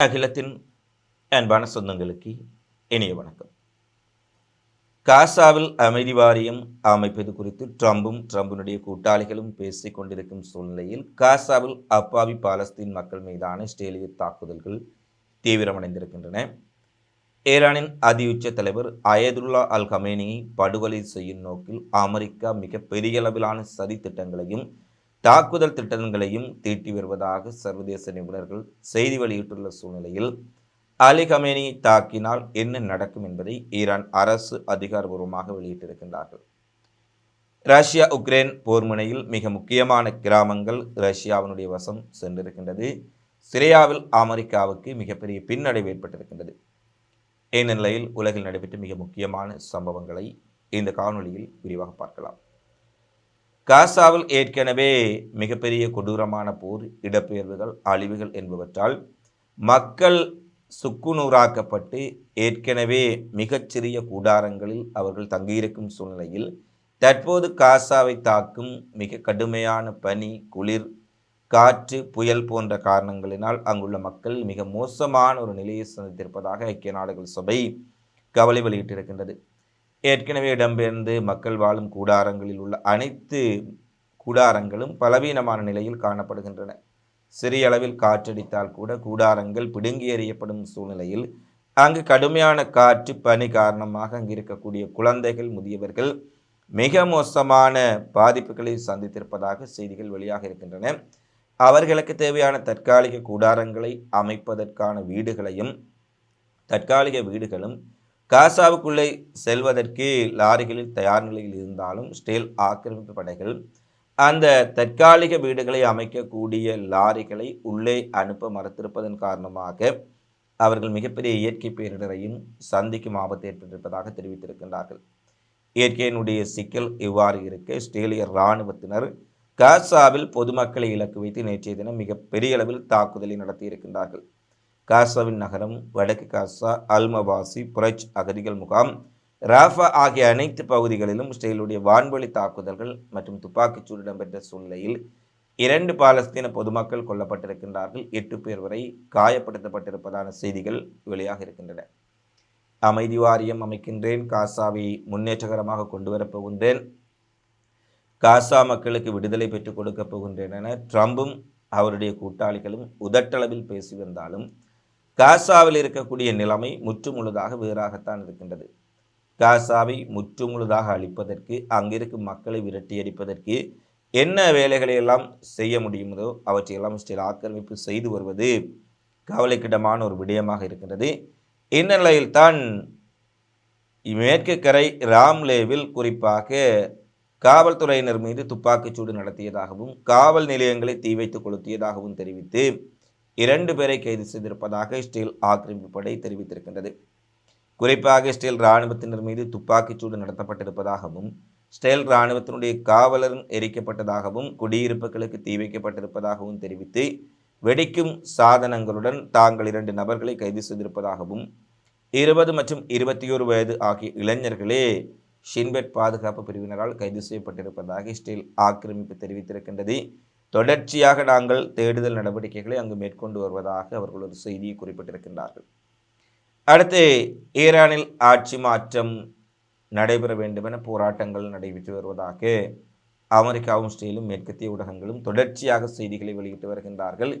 அகிலத்தின் அன்பான சொந்தங்களுக்கு இனிய வணக்கம். காசாவில் அமைதி வாரியம் அமைப்பது குறித்து ட்ரம்பும் ட்ரம்பினுடைய கூட்டாளிகளும் பேசிக் கொண்டிருக்கும் சூழ்நிலையில் காசாவில் அப்பாவி பாலஸ்தீன் மக்கள் மீதான இஸ்ரேலிய தாக்குதல்கள் தீவிரமடைந்திருக்கின்றன. ஈரானின் அதியுச்ச தலைவர் அயதுல்லா அல் ஹமேனியை படுகொலை செய்யும் நோக்கில் அமெரிக்கா மிக பெரிய அளவிலான சதி திட்டங்களையும் தாக்குதல் திட்டங்களையும் தீட்டி வருவதாக சர்வதேச நிபுணர்கள் செய்தி வெளியிட்டுள்ள சூழ்நிலையில் அலி கமேனியை தாக்கினால் என்ன நடக்கும் என்பதை ஈரான் அரசு அதிகாரபூர்வமாக வெளியிட்டிருக்கின்றார்கள். ரஷ்யா உக்ரைன் போர் முனையில் மிக முக்கியமான கிராமங்கள் ரஷ்யாவினுடைய வசம் சென்றிருக்கின்றது. சிரியாவில் அமெரிக்காவுக்கு மிகப்பெரிய பின்னடைவு ஏற்பட்டிருக்கின்றது. இந்த நிலையில் உலகில் நடைபெற்ற மிக முக்கியமான சம்பவங்களை இந்த காணொளியில் விரிவாக பார்க்கலாம். காசாவில் ஏற்கனவே மிகப்பெரிய கொடூரமான போர் இடப்பெயர்வுகள் அழிவுகள் என்பவற்றால் மக்கள் சுக்குநூறாக்கப்பட்டு ஏற்கனவே மிகச்சிறிய கூடாரங்களில் அவர்கள் தங்கியிருக்கும் சூழ்நிலையில் தற்போது காசாவை தாக்கும் மிக கடுமையான பனி குளிர் காற்று புயல் போன்ற காரணங்களினால் அங்குள்ள மக்கள் மிக மோசமான ஒரு நிலையை சந்தித்திருப்பதாக ஐக்கிய நாடுகள் சபை கவலை வெளியிட்டிருக்கின்றது. ஏற்கனவே இடம்பெயர்ந்து மக்கள் வாழும் கூடாரங்களில் உள்ள அனைத்து கூடாரங்களும் பலவீனமான நிலையில் காணப்படுகின்றன. சிறிய அளவில் காற்றடித்தால் கூட கூடாரங்கள் பிடுங்கி எறியப்படும் சூழ்நிலையில் அங்கு கடுமையான காற்று பனி காரணமாக அங்கு இருக்கக்கூடிய குழந்தைகள் முதியவர்கள் மிக மோசமான பாதிப்புகளை சந்தித்திருப்பதாக செய்திகள் வெளியாக இருக்கின்றன. அவர்களுக்கு தேவையான தற்காலிக கூடாரங்களை அமைப்பதற்கான வீடுகளையும் தற்காலிக வீடுகளும் காசாவுக்குள்ளே செல்வதற்கு லாரிகளில் தயார் நிலையில் இருந்தாலும் ஸ்டேல் ஆக்கிரமிப்பு படைகள் அந்த தற்காலிக வீடுகளை அமைக்கக்கூடிய லாரிகளை உள்ளே அனுப்ப மறுத்திருப்பதன் காரணமாக அவர்கள் மிகப்பெரிய இயற்கை பேரிடரையும் சந்திக்கும் ஆபத்து ஏற்பட்டிருப்பதாக தெரிவித்திருக்கின்றார்கள். இயற்கையினுடைய சிக்கல் இவ்வாறு இருக்க ஸ்டேலிய இராணுவத்தினர் காசாவில் பொதுமக்களை இலக்கு வைத்து நேற்றைய தினம் மிக பெரிய அளவில் தாக்குதலை நடத்தியிருக்கின்றார்கள். காசாவின் நகரம் வடக்கு காசா அல்மவாசி புரட்ச் அகதிகள் முகாம் ராஃபா ஆகிய அனைத்து பகுதிகளிலும் இஸ்ரேலுடைய வான்வழி தாக்குதல்கள் மற்றும் துப்பாக்கிச்சூடு இடம்பெற்ற சூழ்நிலையில் இரண்டு பாலஸ்தீன பொதுமக்கள் கொல்லப்பட்டிருக்கின்றார்கள். எட்டு பேர் வரை காயப்படுத்தப்பட்டிருப்பதான செய்திகள் வெளியாக இருக்கின்றன. அமைதி வாரியம் அமைக்கின்றேன். காசாவை முன்னேற்றகரமாக கொண்டு வரப்போகின்றேன் காசா மக்களுக்கு விடுதலை பெற்றுக் கொடுக்கப் போகின்றேன் என ட்ரம்பும் அவருடைய கூட்டாளிகளும் உதட்டளவில் பேசி வந்தாலும் காசாவில் இருக்கக்கூடிய நிலைமை முற்றுமுழுதாக வேறாகத்தான் இருக்கின்றது. காசாவை முற்றுமுழுதாக அழிப்பதற்கு அங்கிருக்கும் மக்களை விரட்டியடிப்பதற்கு என்ன வேலைகளை எல்லாம் செய்ய முடியுமோ அவற்றையெல்லாம் ஸ்டில் ஆக்கிரமிப்பு செய்து வருவது கவலைக்கிடமான ஒரு விடயமாக இருக்கின்றது. இந்நிலையில்தான் மேற்கு கரை ராம்லேவில் குறிப்பாக காவல்துறையினர் மீது துப்பாக்கிச்சூடு நடத்தியதாகவும் காவல் நிலையங்களை தீ வைத்து கொளுத்தியதாகவும் தெரிவித்து இரண்டு பேரை கைது செய்திருப்பதாக இஸ்ரேல் ஆக்கிரமிப்பு படை தெரிவித்திருக்கின்றது. குறிப்பாக இஸ்ரேல் இராணுவத்தினர் மீது துப்பாக்கிச்சூடு நடத்தப்பட்டிருப்பதாகவும் இஸ்ரேல் இராணுவத்தினுடைய காவலர் எரிக்கப்பட்டதாகவும் குடியிருப்புகளுக்கு தீ வைக்கப்பட்டிருப்பதாகவும் தெரிவித்து வெடிக்கும் சாதனங்களுடன் தாங்கள் இரண்டு நபர்களை கைது செய்திருப்பதாகவும் இருபது மற்றும் இருபத்தி ஒரு வயது ஆகிய இளைஞர்களே ஷின்பெட் பாதுகாப்பு பிரிவினரால் கைது செய்யப்பட்டிருப்பதாக இஸ்ரேல் ஆக்கிரமிப்பு தெரிவித்திருக்கின்றது. தொடர்ச்சியாக நாங்கள் தேடுதல் நடவடிக்கைகளை அங்கு மேற்கொண்டு வருவதாக அவர்கள் ஒரு செய்தியை குறிப்பிட்டிருக்கின்றார்கள். அடுத்து ஈரானில் ஆட்சி மாற்றம் நடைபெற வேண்டுமென போராட்டங்கள் நடைபெற்று வருவதாக அமெரிக்காவும் ஸ்ரீலும் மேற்கத்திய ஊடகங்களும் தொடர்ச்சியாக செய்திகளை வெளியிட்டு வருகின்றார்கள்.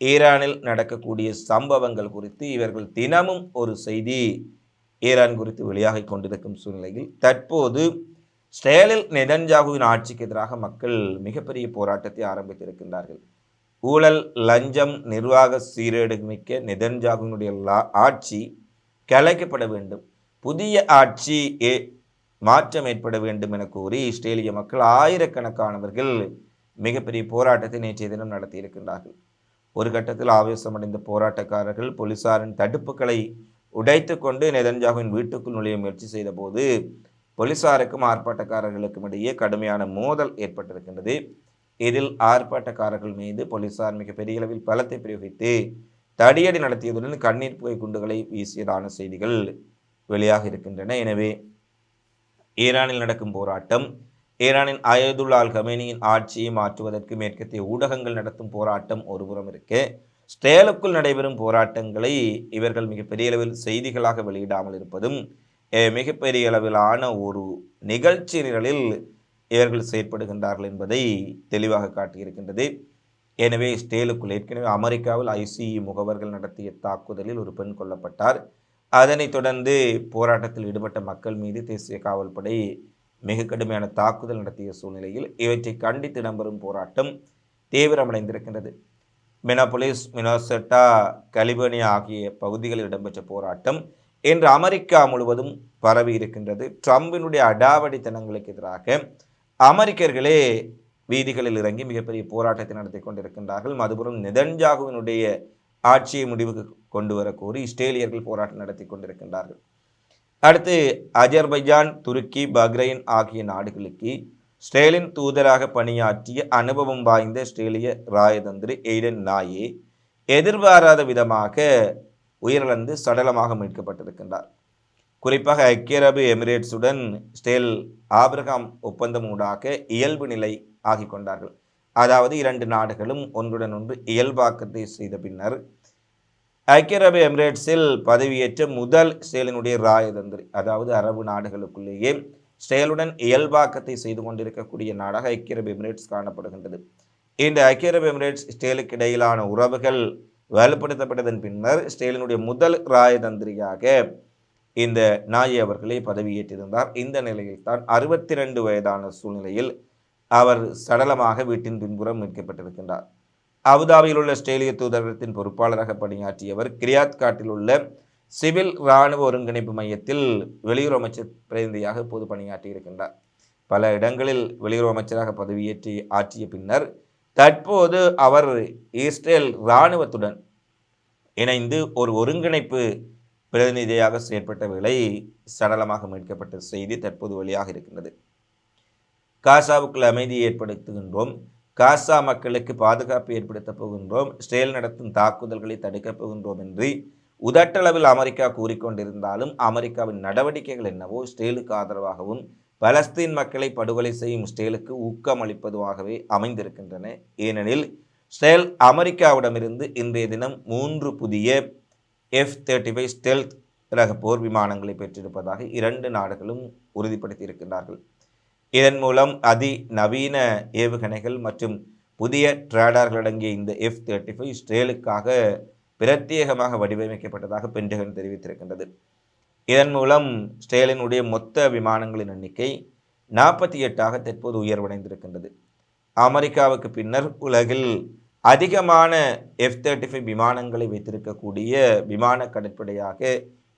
ஈரானில் நடக்கக்கூடிய சம்பவங்கள் குறித்து இவர்கள் தினமும் ஒரு செய்தி ஈரான் குறித்து வெளியாகிக் கொண்டிருக்கும் சூழ்நிலையில் தற்போது ஸ்டேலில் நெதன்ஜாகுவின் ஆட்சிக்கு எதிராக மக்கள் மிகப்பெரிய போராட்டத்தை ஆரம்பித்திருக்கின்றார்கள். ஊழல் லஞ்சம் நிர்வாக சீரேடு மிக்க நெதன்ஜாகுவினுடைய ஆட்சி கலைக்கப்பட வேண்டும். புதிய ஆட்சி ஏ மாற்றம் ஏற்பட வேண்டும் என கூறி இஸ்ரேலிய மக்கள் ஆயிரக்கணக்கானவர்கள் மிகப்பெரிய போராட்டத்தை நேற்றைய தினம் நடத்தியிருக்கின்றார்கள். ஒரு கட்டத்தில் ஆவேசமடைந்த போராட்டக்காரர்கள் போலீசாரின் தடுப்புகளை உடைத்து கொண்டு நெதன்ஜாகுவின் வீட்டுக்குள் நுழைய முயற்சி செய்த போது போலீசாருக்கும் ஆர்ப்பாட்டக்காரர்களுக்கும் இடையே கடுமையான மோதல் ஏற்பட்டிருக்கின்றது. இதில் ஆர்ப்பாட்டக்காரர்கள் மீது போலீசார் மிக பெரிய அளவில் பலத்தை பிரயோகித்து தடியடி நடத்தியதுடன் கண்ணீர் புகை குண்டுகளை வீசியதான செய்திகள் வெளியாக இருக்கின்றன. எனவே ஈரானில் நடக்கும் போராட்டம் ஈரானின் அயதுல்லால் ஹமேனியின் கமேனியின் ஆட்சியை மாற்றுவதற்கு மேற்கத்திய ஊடகங்கள் நடத்தும் போராட்டம் ஒருபுறம் இருக்கு ஸ்டேலுக்குள் நடைபெறும் போராட்டங்களை இவர்கள் மிகப்பெரிய அளவில் செய்திகளாக வெளியிடாமல் இருப்பதும் மிகப்பெரிய அளவிலான ஒரு நிகழ்ச்சி நிரலில் இவர்கள் செயற்படுகின்றார்கள் என்பதை தெளிவாக காட்டியிருக்கின்றது. எனவே ஸ்டேலுக்குள் ஏற்கனவே அமெரிக்காவில் ஐசிஇ முகவர்கள் நடத்திய தாக்குதலில் ஒரு பெண் கொல்லப்பட்டார். அதனைத் தொடர்ந்து போராட்டத்தில் ஈடுபட்ட மக்கள் மீது தேசிய காவல்படை மிக கடுமையான தாக்குதல் நடத்திய சூழ்நிலையில் இவற்றை கண்டித்து இடம்பெறும் போராட்டம் தீவிரமடைந்திருக்கின்றது. மினாபொலிஸ் மினோசெட்டா கலிபோர்னியா ஆகிய பகுதிகளில் இடம்பெற்ற போராட்டம் இன்று அமெரிக்கா முழுவதும் பரவி இருக்கின்றது. ட்ரம்பினுடைய அடாவடித்தனங்களுக்கு எதிராக அமெரிக்கர்களே வீதிகளில் இறங்கி மிகப்பெரிய போராட்டத்தை நடத்தி கொண்டிருக்கின்றார்கள். மதுபுரம் நிதன்ஜாகுவினுடைய ஆட்சியை முடிவுக்கு கொண்டு வர கோரி இஸ்ரேலியர்கள் போராட்டம் நடத்தி கொண்டிருக்கின்றார்கள். அடுத்து அஜர்பைஜான் துருக்கி பஹ்ரைன் ஆகிய நாடுகளுக்கு ஸ்ரேலின் தூதராக பணியாற்றிய அனுபவம் வாய்ந்த ஸ்ட்ரேலிய ராயதந்திரி எய்டன் நாயே எதிர்பாராத விதமாக உயிரிழந்து சடலமாக மீட்கப்பட்டிருக்கின்றார். குறிப்பாக ஐக்கிய அரபு எமிரேட்ஸுடன் ஸ்டேல் ஆபிரகாம் ஒப்பந்தம் ஊடாக இயல்பு நிலை ஆகிக் கொண்டார்கள். அதாவது இரண்டு நாடுகளும் ஒன்றுடன் ஒன்று இயல்பாக்கத்தை செய்த பின்னர் ஐக்கிய அரபு எமிரேட்ஸில் பதவியேற்ற முதல் ஸ்டேலினுடைய ராயதந்திரி அதாவது அரபு நாடுகளுக்குள்ளேயே ஸ்டேலுடன் இயல்பாக்கத்தை செய்து கொண்டிருக்கக்கூடிய நாடாக ஐக்கிய அரபு எமிரேட்ஸ் காணப்படுகின்றது. இந்த ஐக்கிய அரபு எமிரேட்ஸ் ஸ்டேலுக்கு இடையிலான உறவுகள் வலுப்படுத்தப்பட்டதன் பின்னர் ஸ்டேலினுடைய முதல் ராயதந்திரியாக இந்த நாயி அவர்களை பதவியேற்றிருந்தார். இந்த நிலையில் தான் அறுபத்தி ரெண்டு வயதான சூழ்நிலையில் அவர் சடலமாக வீட்டின் பின்புறம் மீட்கப்பட்டிருக்கின்றார். அபுதாபியில் உள்ள ஸ்டேலிய தூதரகத்தின் பொறுப்பாளராக பணியாற்றியவர் கிரியாத் காட்டில் உள்ள சிவில் இராணுவ ஒருங்கிணைப்பு மையத்தில் வெளியுறவு அமைச்சர் பிரதிநிதியாக பொது பணியாற்றியிருக்கின்றார். பல இடங்களில் வெளியுறவு அமைச்சராக பதவியேற்றி ஆற்றிய பின்னர் தற்போது அவர் இஸ்ரேல் இராணுவத்துடன் இணைந்து ஒரு ஒருங்கிணைப்பு பிரதிநிதியாக செயற்பட்ட வேலை சடலமாக மீட்கப்பட்ட செய்தி தற்போது வெளியாக இருக்கின்றது. காசாவுக்குள் அமைதியை ஏற்படுத்துகின்றோம். காசா மக்களுக்கு பாதுகாப்பு ஏற்படுத்தப் போகின்றோம். இஸ்ரேல் நடத்தும் தாக்குதல்களை தடுக்கப் போகின்றோம் என்று உதட்டளவில் அமெரிக்கா கூறிக்கொண்டிருந்தாலும் அமெரிக்காவின் நடவடிக்கைகள் என்னவோ இஸ்ரேலுக்கு ஆதரவாகவும் பலஸ்தீன் மக்களை படுகொலை செய்யும் இஸ்ரேலுக்கு ஊக்கமளிப்பதுவாகவே அமைந்திருக்கின்றன. ஏனெனில் இஸ்ரேல் அமெரிக்காவிடமிருந்து இன்றைய தினம் மூன்று புதிய எஃப் தேர்ட்டி ஃபைவ் ஸ்டெல்த் ரக போர் விமானங்களை பெற்றிருப்பதாக இரண்டு நாடுகளும் உறுதிப்படுத்தியிருக்கின்றார்கள். இதன் மூலம் அதி நவீன ஏவுகணைகள் மற்றும் புதிய ட்ராடார்கள் அடங்கிய இந்த எஃப் தேர்ட்டி ஃபைவ் ஸ்டேலுக்காக பிரத்யேகமாக வடிவமைக்கப்பட்டதாக பென்டகன் தெரிவித்திருக்கின்றது. இதன் மூலம் ஸ்டேலினுடைய மொத்த விமானங்களின் எண்ணிக்கை நாற்பத்தி எட்டாக தற்போது உயர்வடைந்திருக்கின்றது. அமெரிக்காவுக்கு பின்னர் உலகில் அதிகமான எஃப் தேர்ட்டி ஃபைவ் விமானங்களை வைத்திருக்கக்கூடிய விமான கடற்படையாக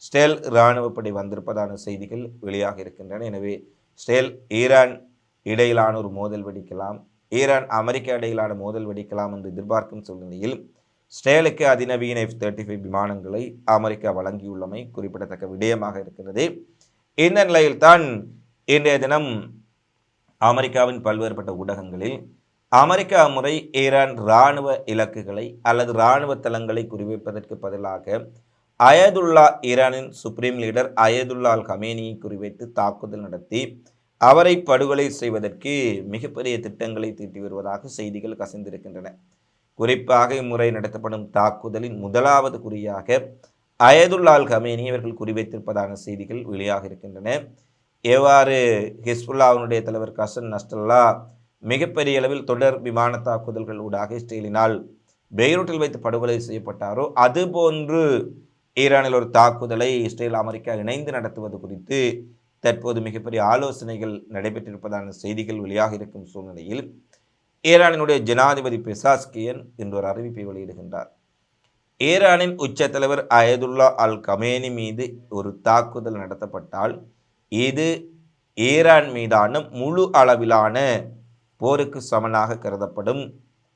ஸ்டேல் இராணுவப்படை வந்திருப்பதான செய்திகள் வெளியாக இருக்கின்றன. எனவே ஸ்டேல் ஈரான் இடையிலான ஒரு மோதல் வெடிக்கலாம் ஈரான் அமெரிக்கா இடையிலான மோதல் வெடிக்கலாம் என்று எதிர்பார்க்கும் சூழ்நிலையில் ஸ்டேலுக்கு அதிநவீன எஃப் தேர்ட்டி ஃபைவ் விமானங்களை அமெரிக்கா வழங்கியுள்ளமை குறிப்பிடத்தக்க விடயமாக இருக்கிறது. இந்த நிலையில்தான் இன்றைய தினம் அமெரிக்காவின் பல்வேறுபட்ட ஊடகங்களில் அமெரிக்கா முறை ஈரான் இராணுவ இலக்குகளை அல்லது இராணுவ தளங்களை குறிவைப்பதற்கு பதிலாக அயதுல்லா ஈரானின் சுப்ரீம் லீடர் அயதுல்லா அல் கமேனியை குறிவைத்து தாக்குதல் நடத்தி அவரை படுகொலை செய்வதற்கு மிகப்பெரிய திட்டங்களை தீட்டி வருவதாக செய்திகள் கசிந்திருக்கின்றன. குறிப்பாக இம்முறை நடத்தப்படும் தாக்குதலின் முதலாவது குறியாக அயதுல்லால் கமேனி இவர்கள் குறிவைத்திருப்பதான செய்திகள் வெளியாக இருக்கின்றன. எவ்வாறு ஹிஸ்புல்லாவினுடைய தலைவர் கசன் நஸ்டல்லா மிகப்பெரிய அளவில் தொடர் விமான தாக்குதல்கள் ஊடாக இஸ்ரேலினால் பெய்ரூட்டில் வைத்து படுகொலை செய்யப்பட்டாரோ அதுபோன்று ஈரானில் ஒரு தாக்குதலை இஸ்ரேல் அமெரிக்கா இணைந்து நடத்துவது குறித்து தற்போது மிகப்பெரிய ஆலோசனைகள் நடைபெற்றிருப்பதான செய்திகள் வெளியாக இருக்கும் சூழ்நிலையில் ஈரானினுடைய ஜனாதிபதி பெசாஸ்கியன் இன்று ஒரு அறிவிப்பை வெளியிடுகின்றார். ஈரானின் உச்ச தலைவர் அயதுல்லா அல் கமேனி மீது ஒரு தாக்குதல் நடத்தப்பட்டால் இது ஈரான் மீதான முழு அளவிலான போருக்கு சமனாக கருதப்படும்.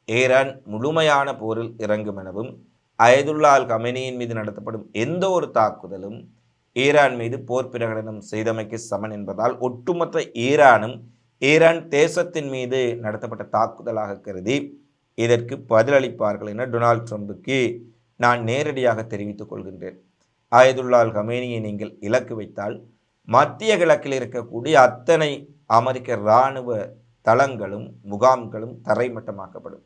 ஈரான் முழுமையான போரில் இறங்கும் எனவும் அயதுல்லா அல் கமேனியின் மீது நடத்தப்படும் எந்த ஒரு தாக்குதலும் ஈரான் மீது போர் பிரகடனம் செய்தமைக்கு சமன் என்பதால் ஒட்டுமொத்த ஈரானும் ஈரான் தேசத்தின் மீது நடத்தப்பட்ட தாக்குதலாக கருதி இதற்கு பதிலளிப்பார்கள் என டொனால்ட் ட்ரம்புக்கு நான் நேரடியாக தெரிவித்துக் கொள்கின்றேன். ஆயதுல்லால் கமேனியை நீங்கள் இலக்கு வைத்தால் மத்திய கிழக்கில் இருக்கக்கூடிய அத்தனை அமெரிக்க இராணுவ தளங்களும் முகாம்களும் தரைமட்டமாக்கப்படும்.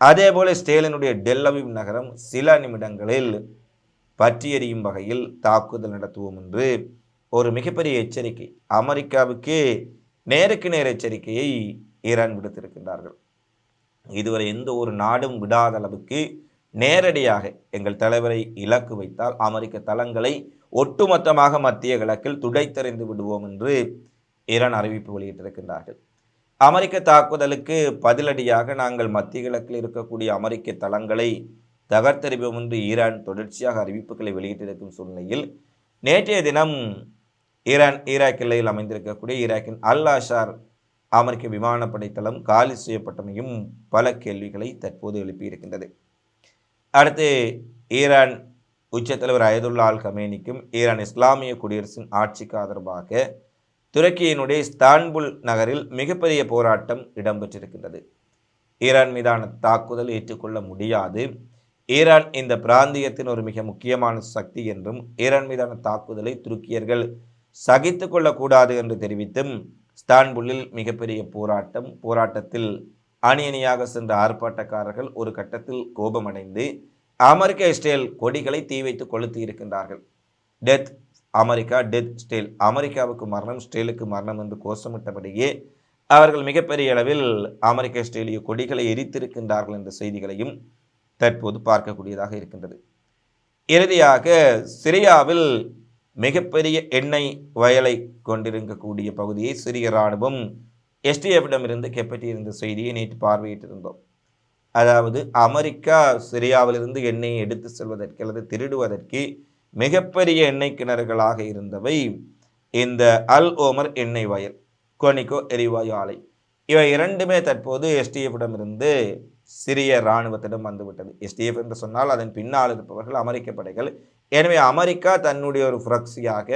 அதேபோல ஸ்டேலினுடைய டெல்லவிவ் நகரம் சில நிமிடங்களில் பற்றி எறியும் வகையில் தாக்குதல் நடத்துவோம் என்று ஒரு மிகப்பெரிய எச்சரிக்கை அமெரிக்காவுக்கு நேருக்கு நேர் எச்சரிக்கையை ஈரான் விடுத்திருக்கின்றார்கள். இதுவரை எந்த ஒரு நாடும் விடாத அளவுக்கு நேரடியாக எங்கள் தலைவரை இலக்கு வைத்தால் அமெரிக்க தளங்களை ஒட்டுமொத்தமாக மத்திய கிழக்கில் துடைத்தறிந்து விடுவோம் என்று ஈரான் அறிவிப்பு வெளியிட்டிருக்கின்றார்கள். அமெரிக்க தாக்குதலுக்கு பதிலடியாக நாங்கள் மத்திய கிழக்கில் இருக்கக்கூடிய அமெரிக்க தளங்களை தகர்த்தறிவோம் என்று ஈரான் தொடர்ச்சியாக அறிவிப்புகளை வெளியிட்டிருக்கும் சூழ்நிலையில் நேற்றைய தினம் ஈரான் ஈராக் எல்லையில் அமைந்திருக்கக்கூடிய ஈராக்கின் அல் ஆஷார் அமெரிக்க விமானப்படை தளம் காலி செய்யப்பட்டமையும் பல கேள்விகளை தற்போது எழுப்பியிருக்கின்றது. அடுத்து ஈரான் உச்சத்தலைவர் அயதுல்லா அல் கமேனிக்கும் ஈரான் இஸ்லாமிய குடியரசின் ஆட்சிக்கு ஆதரவாக துருக்கியினுடைய இஸ்தான்புல் நகரில் மிகப்பெரிய போராட்டம் இடம்பெற்றிருக்கின்றது. ஈரான் மீதான தாக்குதல் ஏற்றுக்கொள்ள முடியாது. ஈரான் இந்த பிராந்தியத்தின் ஒரு மிக முக்கியமான சக்தி என்றும் ஈரான் மீதான தாக்குதலை துருக்கியர்கள் சகித்து கொள்ளக்கூடாது என்று தெரிவித்தும் ஸ்தான்புல்லில் மிகப்பெரிய போராட்டம் போராட்டத்தில் அணி அணியாக சென்ற ஆர்ப்பாட்டக்காரர்கள் ஒரு கட்டத்தில் கோபமடைந்து அமெரிக்க இஸ்ரேல் கொடிகளை தீ வைத்து கொளுத்தி இருக்கின்றார்கள். டெத் அமெரிக்கா டெத் ஸ்டேல் அமெரிக்காவுக்கு மரணம் ஸ்டேலுக்கு மரணம் என்று கோஷமிட்டபடியே அவர்கள் மிகப்பெரிய அளவில் அமெரிக்க இஸ்ரேலிய கொடிகளை எரித்திருக்கின்றார்கள் என்ற செய்திகளையும் தற்போது பார்க்கக்கூடியதாக இருக்கின்றது. இறுதியாக சிரியாவில் மிகப்பெரிய எண்ணெய் வயலை கொண்டிருக்கக்கூடிய பகுதியை சிறிய இராணுவம் எஸ்டிஎஃபிடமிருந்து கைப்பற்றியிருந்த செய்தியை நேற்று பார்வையிட்டிருந்தோம். அதாவது அமெரிக்கா சிரியாவிலிருந்து எண்ணெயை எடுத்து செல்வதற்கு அல்லது திருடுவதற்கு மிகப்பெரிய எண்ணெய் கிணறுகளாக இருந்தவை இந்த அல் ஓமர் எண்ணெய் வயல் கோனிக்கோ எரிவாயு ஆலை. இவை இரண்டுமே தற்போது எஸ்டிஎஃபிடமிருந்து சிறிய இராணுவத்திடம் வந்துவிட்டது. எஸ்டிஎஃப் என்று சொன்னால் அதன் பின்னால் இருப்பவர்கள் அமெரிக்க படைகள் எனவே அமெரிக்கா தன்னுடைய ஒரு புரக்சியாக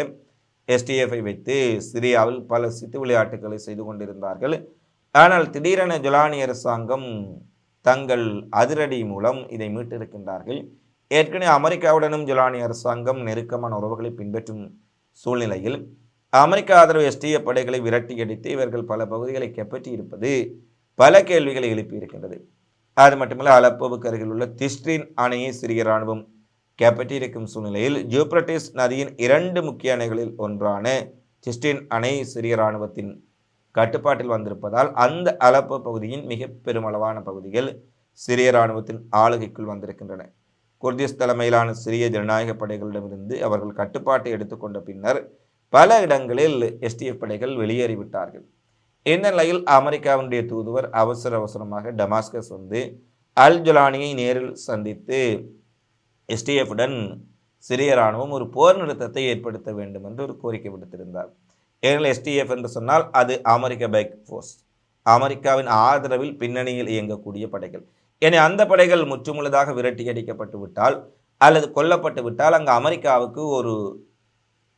எஸ்டிஎஃப்ஐ வைத்து சிரியாவில் பல சித்து விளையாட்டுகளை செய்து கொண்டிருந்தார்கள். ஆனால் திடீரென ஜொலானி அரசாங்கம் தங்கள் அதிரடி மூலம் இதை மீட்டிருக்கின்றார்கள் ஏற்கனவே அமெரிக்காவுடனும் ஜொலானி அரசாங்கம் நெருக்கமான உறவுகளை பின்பற்றும் சூழ்நிலையில் அமெரிக்க ஆதரவு எஸ்டிஎஃப் படைகளை விரட்டியடித்து இவர்கள் பல பகுதிகளை கைப்பற்றி இருப்பது பல கேள்விகளை எழுப்பியிருக்கின்றது. அது மட்டுமல்ல அலப்போவுக்கு அருகில் உள்ள திஸ்ட்ரின் அணையை சிறிய இராணுவம் கைப்பற்றியிருக்கும் சூழ்நிலையில் ஜூப்ரட்டிஸ் நதியின் இரண்டு முக்கிய அணைகளில் ஒன்றான சிஸ்டின் அணை சிறிய இராணுவத்தின் கட்டுப்பாட்டில் வந்திருப்பதால் அந்த அலப்பு பகுதியின் மிக பெருமளவான பகுதிகள் சிறிய இராணுவத்தின் ஆளுகைக்குள் வந்திருக்கின்றன. குர்திஸ் தலைமையிலான சிறிய ஜனநாயக படைகளிடமிருந்து அவர்கள் கட்டுப்பாட்டை எடுத்துக்கொண்ட பின்னர் பல இடங்களில் எஸ்டிஎஃப் படைகள் வெளியேறிவிட்டார்கள். இந்த நிலையில் அமெரிக்காவினுடைய தூதுவர் அவசர அவசரமாக டமாஸ்கஸ் வந்து அல் ஜொலானியை நேரில் சந்தித்து எஸ்டிஎஃப்புடன் சிறிய இராணுவம் ஒரு போர் நிறுத்தத்தை ஏற்படுத்த வேண்டும் என்று ஒரு கோரிக்கை விடுத்திருந்தார். ஏனெனில் எஸ்டிஎஃப் என்று சொன்னால் அது அமெரிக்க பைக் ஃபோர்ஸ் அமெரிக்காவின் ஆதரவில் பின்னணியில் இயங்கக்கூடிய படைகள். என அந்த படைகள் முற்றுமுழுதாக விரட்டி அடிக்கப்பட்டு விட்டால் அல்லது கொல்லப்பட்டு விட்டால் அங்கு அமெரிக்காவுக்கு ஒரு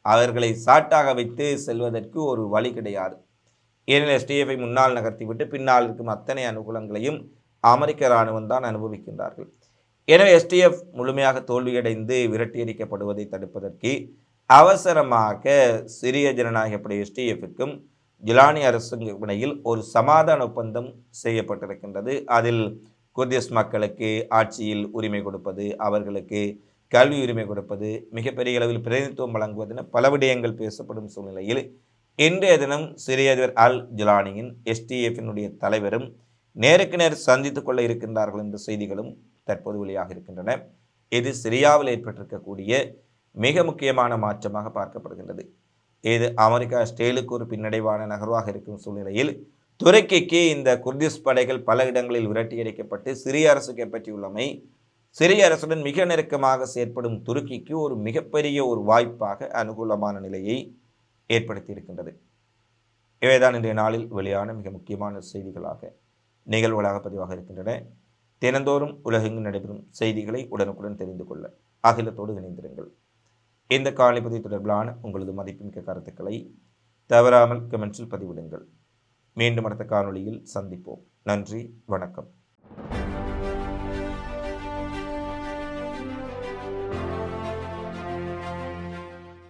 அவர்களை சாட்டாக வைத்து செல்வதற்கு ஒரு வழி கிடையாது. ஏனெனில் எஸ்டிஎஃப்ஐ முன்னால் நகர்த்திவிட்டு பின்னால் இருக்கும் அத்தனை அனுகூலங்களையும் அமெரிக்க இராணுவம் தான் அனுபவிக்கின்றார்கள். எனவே எஸ்டிஎஃப் முழுமையாக தோல்வியடைந்து விரட்டியடிக்கப்படுவதை தடுப்பதற்கு அவசரமாக சிறிய ஜனநாயகப்படை எஸ்டிஎஃபிற்கும் ஜிலானி அரசுக்கு இடையில் ஒரு சமாதான ஒப்பந்தம் செய்யப்பட்டிருக்கின்றது. அதில் குர்திஸ் மக்களுக்கு ஆட்சியில் உரிமை கொடுப்பது அவர்களுக்கு கல்வி உரிமை கொடுப்பது மிகப்பெரிய அளவில் பிரதிநிதித்துவம் வழங்குவதென பல விடயங்கள் பேசப்படும் சூழ்நிலையில் இன்றைய தினம் சிறிய அதிபர் அல் ஜிலானியின் எஸ்டிஎஃபினுடைய தலைவரும் நேருக்கு நேர் சந்தித்து கொள்ள இருக்கின்றார்கள் என்ற செய்திகளும் தற்போது வெளியாக இருக்கின்றன. இது சிரியாவில் ஏற்பட்டிருக்கக்கூடிய மிக முக்கியமான மாற்றமாக பார்க்கப்படுகின்றது. இது அமெரிக்கா ஸ்டேலுக்கு ஒரு பின்னடைவான நகர்வாக இருக்கும் சூழ்நிலையில் துருக்கிக்கு இந்த குர்திஸ் படைகள் பல இடங்களில் விரட்டியடிக்கப்பட்டு சிறிய அரசு கைப்பற்றியுள்ளமை சிறிய அரசுடன் மிக நெருக்கமாக செயற்படும் துருக்கிக்கு ஒரு மிகப்பெரிய ஒரு வாய்ப்பாக அனுகூலமான நிலையை ஏற்படுத்தி இருக்கின்றது. இவைதான் இன்றைய நாளில் வெளியான மிக முக்கியமான செய்திகளாக நிகழ்வுகளாக பதிவாக இருக்கின்றன. தினந்தோறும் உலகெங்கு நடைபெறும் செய்திகளை உடனுக்குடன் தெரிந்து கொள்ள அகிலத்தோடு இணைந்திருங்கள். இந்த காலைப்பதி தொடர்பிலான உங்களது மதிப்புமிக்க கருத்துக்களை தவறாமல் கமெண்ட்ஸில் பதிவிடுங்கள். மீண்டும் அடுத்த காணொளியில் சந்திப்போம். நன்றி வணக்கம்.